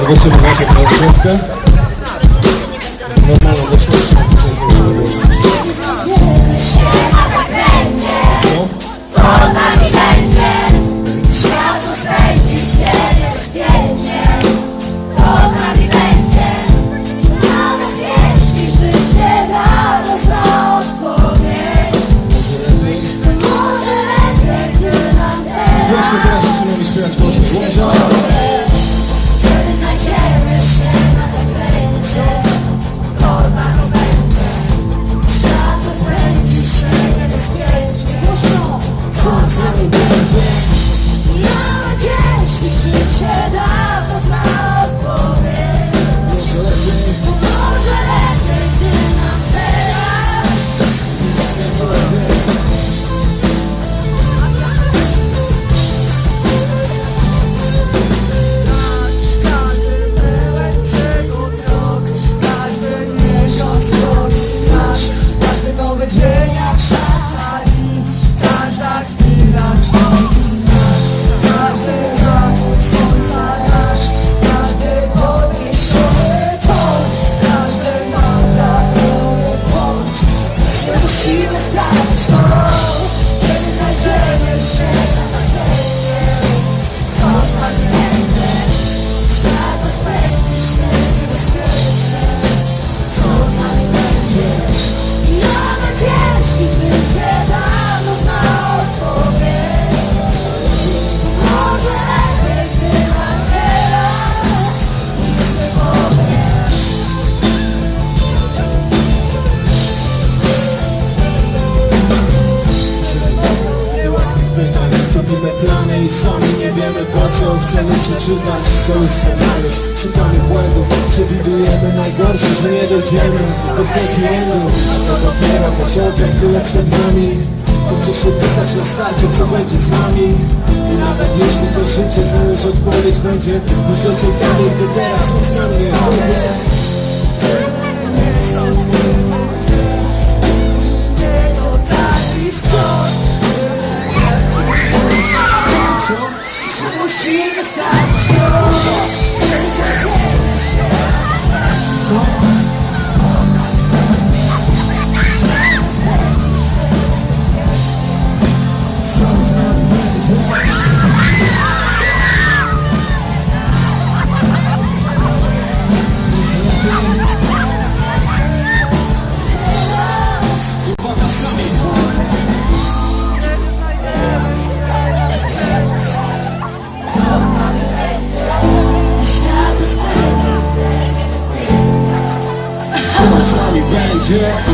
Негативная графика Звонка. Нормально зашло, что Robimy plany i sami nie wiemy po co. Chcemy przeczytać cały scenariusz. Szukamy błędów, przewidujemy najgorsze Że nie dojdziemy do happy A to dopiero początek, tyle przed nami. To co się pytać na starcie, co będzie z nami. I nawet jeśli to życie znajdziesz odpowiedź będzie Dużo ciekawiej, gdy teraz nic nam Yeah.